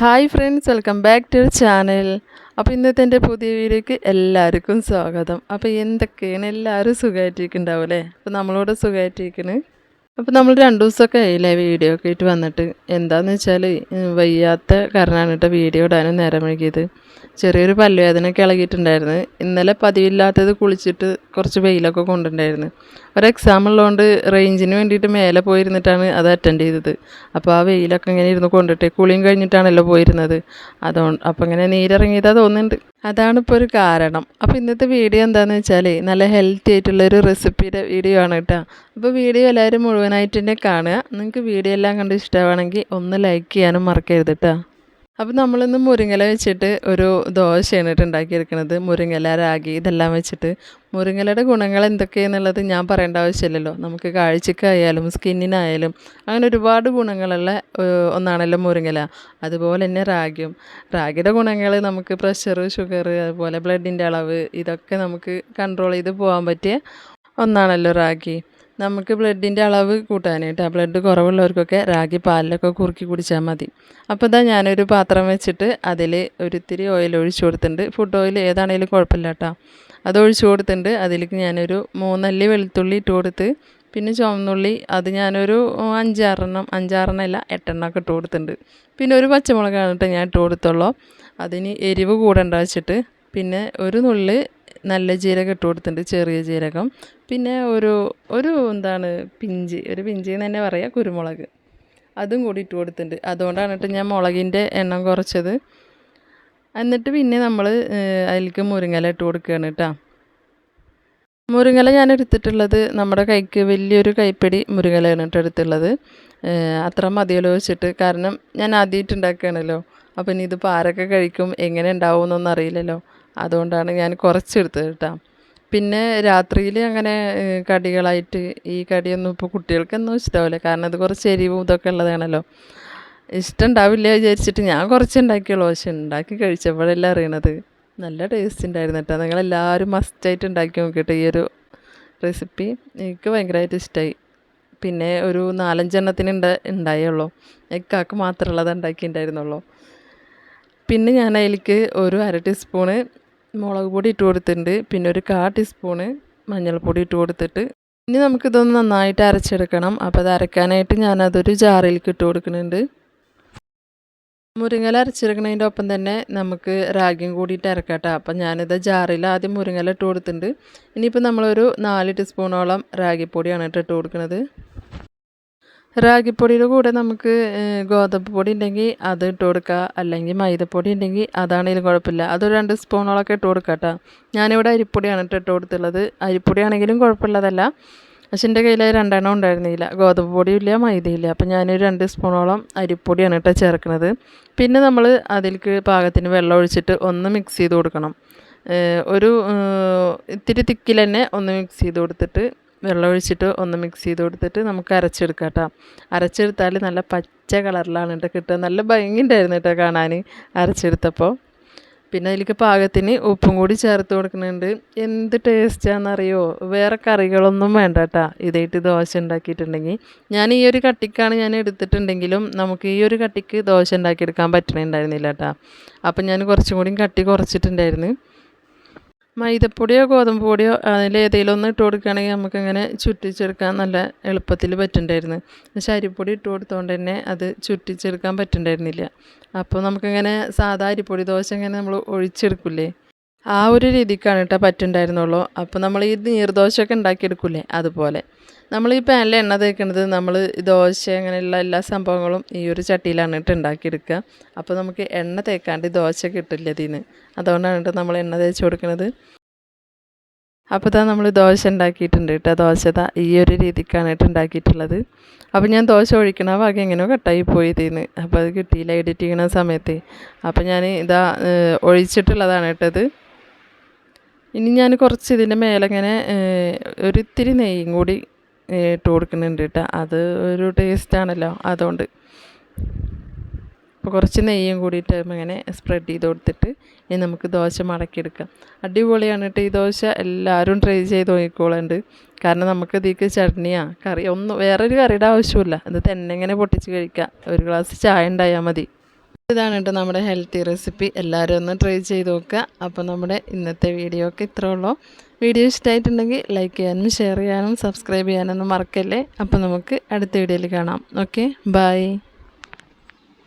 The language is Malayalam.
Hi friends welcome back to channel. അപ്പോൾ ഇന്നത്തെ എന്റെ പുതിയ വീഡിയോക്ക് എല്ലാവർക്കും സ്വാഗതം. അപ്പോൾ എന്തൊക്കെയാണ്? എല്ലാവരും സുഖമായിട്ടിരിക്കുന്നുണ്ടാവും അല്ലേ അപ്പോൾ നമ്മളോട് സുഖമായിട്ടിരിക്കണ് അപ്പോൾ നമ്മൾ രണ്ട് ദിവസമൊക്കെ ആയില്ലേ വീഡിയോ ഒക്കെ ആയിട്ട് വന്നിട്ട്. എന്താണെന്ന് വെച്ചാൽ വയ്യാത്ത കാരണമാണ് കേട്ടോ വീഡിയോ ഇടാനും നേരം വൈകിയത്. ചെറിയൊരു പല്ലുവേദനയൊക്കെ ഇളകിയിട്ടുണ്ടായിരുന്നു. ഇന്നലെ പതിവില്ലാത്തത് കുളിച്ചിട്ട് കുറച്ച് വെയിലൊക്കെ കൊണ്ടുണ്ടായിരുന്നു ഒരു എക്സാം ഉള്ളതുകൊണ്ട് റേഞ്ചിന് വേണ്ടിയിട്ട് മേലെ പോയിരുന്നിട്ടാണ് അത് അറ്റൻഡ് ചെയ്തത്. അപ്പോൾ ആ വെയിലൊക്കെ ഇങ്ങനെ ഇരുന്ന് കൊണ്ടിട്ട് കുളിയും കഴിഞ്ഞിട്ടാണല്ലോ പോയിരുന്നത്. അതുകൊണ്ട് അപ്പോൾ ഇങ്ങനെ നീരിറങ്ങിയതാ തോന്നുന്നുണ്ട്. അതാണ് ഇപ്പോൾ ഒരു കാരണം. അപ്പോൾ ഇന്നത്തെ വീഡിയോ എന്താണെന്ന് വെച്ചാൽ നല്ല ഹെൽത്തി ആയിട്ടുള്ള ഒരു റെസിപ്പിയുടെ വീഡിയോ ആണ് കേട്ടോ. അപ്പോൾ വീഡിയോ എല്ലാവരും മുഴുവനായിട്ട് തന്നെ കാണുക. നിങ്ങൾക്ക് വീഡിയോ എല്ലാം കണ്ട് ഇഷ്ടമാണെങ്കിൽ ഒന്ന് ലൈക്ക് ചെയ്യാനും മറക്കരുത് കേട്ടോ. അപ്പോൾ നമ്മളിന്ന് മുരിങ്ങല വെച്ചിട്ട് ഒരു ദോശയാണ് ഉണ്ടാക്കിയെടുക്കുന്നത് മുരിങ്ങല രാഗി ഇതെല്ലാം വെച്ചിട്ട്. മുരിങ്ങലയുടെ ഗുണങ്ങൾ എന്തൊക്കെയെന്നുള്ളത് ഞാൻ പറയേണ്ട ആവശ്യമില്ലല്ലോ. നമുക്ക് കാഴ്ചക്കായാലും സ്കിന്നിനായാലും അങ്ങനെ ഒരുപാട് ഗുണങ്ങളുള്ള ഒന്നാണല്ലോ മുരിങ്ങല അതുപോലെ തന്നെ റാഗിയും. റാഗിയുടെ ഗുണങ്ങൾ നമുക്ക് പ്രഷർ ഷുഗർ അതുപോലെ ബ്ലഡിന്റെ അളവ് ഇതൊക്കെ നമുക്ക് കൺട്രോൾ ചെയ്ത് പോകാൻ പറ്റിയ ഒന്നാണല്ലോ റാഗി. നമുക്ക് ബ്ലഡിന്റെ അളവ് കൂട്ടാനായിട്ട് ആ ബ്ലഡ് കുറവുള്ളവർക്കൊക്കെ റാഗി പാലിലൊക്കെ കുറുക്കി കുടിച്ചാൽ മതി. അപ്പോൾ ഇതാ ഞാനൊരു പാത്രം വെച്ചിട്ട് അതിൽ ഒരിത്തിരി ഓയിൽ ഒഴിച്ചു കൊടുത്തിട്ടുണ്ട്. ഫുഡ് ഓയിൽ ഏതാണേലും കുഴപ്പമില്ല കേട്ടോ. അത് ഒഴിച്ചു കൊടുത്തിട്ടുണ്ട്. അതിലേക്ക് ഞാനൊരു മൂന്നല്ലി വെളുത്തുള്ളി ഇട്ട് കൊടുത്ത് പിന്നെ ചുവന്നുള്ളി അത് ഞാനൊരു അഞ്ചാറെണ്ണം അഞ്ചാറെണ്ണം അല്ല എട്ടെണ്ണം ഒക്കെ ഇട്ട് കൊടുത്തിട്ടുണ്ട്. പിന്നെ ഒരു പച്ചമുളകാണ് കേട്ടോ ഞാൻ ഇട്ട് കൊടുത്തുള്ളൂ. അതിന് എരിവ് കൂടണ്ട വെച്ചിട്ട് പിന്നെ ഒരു നുള്ളി നല്ല ജീരകം ഇട്ട് കൊടുത്തിട്ടുണ്ട് ചെറിയ ജീരകം. പിന്നെ ഒരു ഒരു എന്താണ് പിഞ്ചി ഒരു പിഞ്ചി എന്ന് തന്നെ പറയാം കുരുമുളക്. അതും കൂടി ഇട്ട് കൊടുത്തിട്ടുണ്ട്. അതുകൊണ്ടാണ് കേട്ടോ ഞാൻ മുളകിന്റെ എണ്ണം കുറച്ചത്. എന്നിട്ട് പിന്നെ നമ്മൾ അതിലേക്ക് മുരിങ്ങല ഇട്ട് കൊടുക്കുകയാണ് കേട്ടോ. മുരിങ്ങല ഞാൻ എടുത്തിട്ടുള്ളത് നമ്മുടെ കൈക്ക് വലിയൊരു കൈപ്പിടി മുരിങ്ങലയാണ് കേട്ടോ എടുത്തുള്ളത് അത്ര മതിയല്ലോ വെച്ചിട്ട്. കാരണം ഞാൻ ആദ്യമായിട്ട് ഉണ്ടാക്കുകയാണല്ലോ. അപ്പം ഇനി ഇത് ആരൊക്കെ കഴിക്കും എങ്ങനെ ഉണ്ടാവും എന്നൊന്നും അറിയില്ലല്ലോ. അതുകൊണ്ടാണ് ഞാൻ കുറച്ചെടുത്തത് കേട്ടോ. പിന്നെ രാത്രിയിൽ അങ്ങനെ കടികളായിട്ട് ഈ കടിയൊന്നും ഇപ്പോൾ കുട്ടികൾക്കൊന്നും ഇഷ്ടമാവില്ല കാരണം അത് കുറച്ച് എരിവും ഇതൊക്കെ ഉള്ളതാണല്ലോ. ഇഷ്ടം ഉണ്ടാവില്ല വിചാരിച്ചിട്ട് ഞാൻ കുറച്ച് ഉണ്ടാക്കിയുള്ളൂ പക്ഷെ ഉണ്ടാക്കി കഴിച്ചപ്പോഴല്ല അറിയണത്. നല്ല ടേസ്റ്റ് ഉണ്ടായിരുന്നു കേട്ടോ. നിങ്ങളെല്ലാവരും മസ്റ്റായിട്ട് ഉണ്ടാക്കി നോക്കിയിട്ട് ഈ ഒരു റെസിപ്പി എനിക്ക് ഭയങ്കരമായിട്ട് ഇഷ്ടമായി പിന്നെ ഒരു നാലഞ്ചെണ്ണത്തിന് ഉണ്ട ഉണ്ടായുള്ളൂ ഇക്കാക്ക് മാത്രമുള്ളത് ഉണ്ടാക്കിയിട്ടുണ്ടായിരുന്നുള്ളൂ. പിന്നെ ഞാൻ അതിലേക്ക് ഒരു അര ടീസ്പൂണ് മുളക് പൊടി ഇട്ട് കൊടുത്തിട്ടുണ്ട്. പിന്നെ ഒരു കാ ടീസ്പൂണ് മഞ്ഞൾപ്പൊടി ഇട്ട് കൊടുത്തിട്ട്. ഇനി നമുക്കിതൊന്ന് നന്നായിട്ട് അരച്ചെടുക്കണം. അപ്പോൾ അത് അരക്കാനായിട്ട് ഞാനതൊരു ജാറിലേക്ക് ഇട്ട് കൊടുക്കുന്നുണ്ട്. മുരിങ്ങല അരച്ചെടുക്കുന്നതിന്റെ ഒപ്പം തന്നെ നമുക്ക് റാഗിയും കൂടിയിട്ട് അരക്കാട്ടോ. അപ്പം ഞാനിത് ജാറിൽ ആദ്യം മുരിങ്ങല ഇട്ട് കൊടുത്തിട്ടുണ്ട്. ഇനിയിപ്പോൾ നമ്മളൊരു നാല് ടീസ്പൂണോളം റാഗിപ്പൊടിയാണ് ഇട്ട് കൊടുക്കുന്നത്. റാഗിപ്പൊടിയുടെ കൂടെ നമുക്ക് ഗോതമ്പ് പൊടി ഉണ്ടെങ്കിൽ അത് ഇട്ട് കൊടുക്കുക അല്ലെങ്കിൽ മൈദപ്പൊടി ഉണ്ടെങ്കിൽ അതാണെങ്കിലും കുഴപ്പമില്ല. അതൊരു രണ്ട് സ്പൂണോളൊക്കെ ഇട്ട് കൊടുക്കുക കേട്ടോ ഞാനിവിടെ അരിപ്പൊടിയാണ് ഇട്ട് ഇട്ട് കൊടുത്തുള്ളത്. അരിപ്പൊടിയാണെങ്കിലും കുഴപ്പമുള്ളതല്ല. പക്ഷെ എന്റെ കയ്യിൽ രണ്ടെണ്ണം ഉണ്ടായിരുന്നില്ല. ഗോതമ്പ് പൊടിയില്ല മൈദയില്ല അപ്പം ഞാനൊരു രണ്ട് സ്പൂണോളം അരിപ്പൊടിയാണ് കേട്ടോ ചേർക്കുന്നത്. പിന്നെ നമ്മൾ അതിലേക്ക് പാകത്തിന് വെള്ളം ഒഴിച്ചിട്ട് ഒന്ന് മിക്സ് ചെയ്ത് കൊടുക്കണം. ഒരു ഇത്തിരി തിക്കിൽ തന്നെ ഒന്ന് മിക്സ് ചെയ്ത് കൊടുത്തിട്ട് വെള്ളം ഒഴിച്ചിട്ട് ഒന്ന് മിക്സ് ചെയ്ത് കൊടുത്തിട്ട് നമുക്ക് അരച്ചെടുക്കാം കേട്ടോ അരച്ചെടുത്താൽ നല്ല പച്ച കളറിലാണ് കേട്ടോ കിട്ടുക. നല്ല ഭംഗിയുണ്ടായിരുന്നു കേട്ടോ കാണാൻ അരച്ചെടുത്തപ്പോൾ പിന്നെ അതിലേക്ക് പാകത്തിന് ഉപ്പും കൂടി ചേർത്ത് കൊടുക്കുന്നുണ്ട്. എന്ത് ടേസ്റ്റാണെന്നറിയോ വേറെ കറികളൊന്നും വേണ്ട കേട്ടോ ഇതായിട്ട് ദോശ ഉണ്ടാക്കിയിട്ടുണ്ടെങ്കിൽ. ഞാൻ ഈ ഒരു കട്ടിക്കാണ് ഞാൻ എടുത്തിട്ടുണ്ടെങ്കിലും നമുക്ക് ഈ ഒരു കട്ടിക്ക് ദോശ ഉണ്ടാക്കിയെടുക്കാൻ പറ്റണുണ്ടായിരുന്നില്ല കേട്ടോ അപ്പം ഞാൻ കുറച്ചും കൂടി കട്ടി കുറച്ചിട്ടുണ്ടായിരുന്നു. മൈദപ്പൊടിയോ ഗോതമ്പ് പൊടിയോ അതിൽ ഏതെങ്കിലും ഒന്ന് ഇട്ട് കൊടുക്കുകയാണെങ്കിൽ നമുക്കിങ്ങനെ ചുറ്റിച്ചെടുക്കാൻ നല്ല എളുപ്പത്തിൽ പറ്റുന്നുണ്ടായിരുന്നു. പക്ഷേ അരിപ്പൊടി ഇട്ട് കൊടുത്തോണ്ട് തന്നെ അത് ചുറ്റിച്ചെടുക്കാൻ പറ്റുന്നുണ്ടായിരുന്നില്ല. അപ്പോൾ നമുക്കിങ്ങനെ സാധാ അരിപ്പൊടി ദോശ ഇങ്ങനെ നമ്മൾ ഒഴിച്ചെടുക്കില്ലേ? ആ ഒരു രീതിക്കാണ് കേട്ടോ പറ്റുണ്ടായിരുന്നുള്ളൂ. അപ്പോൾ നമ്മൾ ഈ നീർദോശയൊക്കെ ഉണ്ടാക്കിയെടുക്കില്ലേ? അതുപോലെ. നമ്മൾ ഈ പാനിൽ എണ്ണ തേക്കുന്നത് നമ്മൾ ദോശ അങ്ങനെയുള്ള എല്ലാ സംഭവങ്ങളും ഈ ഒരു ചട്ടിയിലാണ് ഇട്ട് ഉണ്ടാക്കിയെടുക്കുക അപ്പോൾ നമുക്ക് എണ്ണ തേക്കാണ്ട് ദോശ കിട്ടില്ല ഇതിന് അതുകൊണ്ടാണ് കേട്ടോ നമ്മൾ എണ്ണ തേച്ച് കൊടുക്കുന്നത് അപ്പോൾ ഇതാ നമ്മൾ ദോശ ഉണ്ടാക്കിയിട്ടുണ്ട് കേട്ടോ ദോശ ഇതാ ഈ ഒരു രീതിക്കാണ് കേട്ടോ ഉണ്ടാക്കിയിട്ടുള്ളത്. അപ്പോൾ ഞാൻ ദോശ ഒഴിക്കണ വക എങ്ങനെയോ കട്ടായി പോയി ഇതിന്ന്. അപ്പോൾ അത് കിട്ടിയില്ല. എഡിറ്റ് ചെയ്യണ സമയത്ത്. അപ്പോൾ ഞാൻ ഇതാ ഒഴിച്ചിട്ടുള്ളതാണ് കേട്ടത് ഇനി ഞാൻ കുറച്ച് ഇതിന്റെ മേലെങ്ങനെ ഒരിത്തിരി നെയ്യും കൂടി ഇട്ട് കൊടുക്കുന്നുണ്ട് കേട്ടോ. അത് ഒരു ടേസ്റ്റാണല്ലോ അതുകൊണ്ട് അപ്പോൾ കുറച്ച് നെയ്യും കൂടിയിട്ട് ഇങ്ങനെ സ്പ്രെഡ് ചെയ്ത് കൊടുത്തിട്ട് ഇനി നമുക്ക് ദോശ മടക്കിയെടുക്കാം. അടിപൊളിയാണ് കേട്ടോ ഈ ദോശ. എല്ലാവരും ട്രൈ ചെയ്ത് നോക്കിക്കോളുണ്ട്. കാരണം നമുക്ക് ഇതിക്ക് ചട്നിയാ കറി ഒന്നും വേറൊരു കറിയുടെ ആവശ്യമില്ല ഇത് തന്നെ ഇങ്ങനെ പൊട്ടിച്ച് കഴിക്കാം. ഒരു ഗ്ലാസ് ചായ ഉണ്ടായാൽ മതി. ഇതാണ് കേട്ടോ നമ്മുടെ ഹെൽത്തി റെസിപ്പി എല്ലാവരും ഒന്ന് ട്രൈ ചെയ്ത് നോക്കുക. അപ്പോൾ നമ്മുടെ ഇന്നത്തെ വീഡിയോ ഒക്കെ ഇത്രേ ഉള്ളൂ. വീഡിയോ ഇഷ്ടമായിട്ടുണ്ടെങ്കിൽ ലൈക്ക് ചെയ്യാനും ഷെയർ ചെയ്യാനും സബ്സ്ക്രൈബ് ചെയ്യാനൊന്നും മറക്കല്ലേ? അപ്പോൾ നമുക്ക് അടുത്ത വീഡിയോയിൽ കാണാം. Okay bye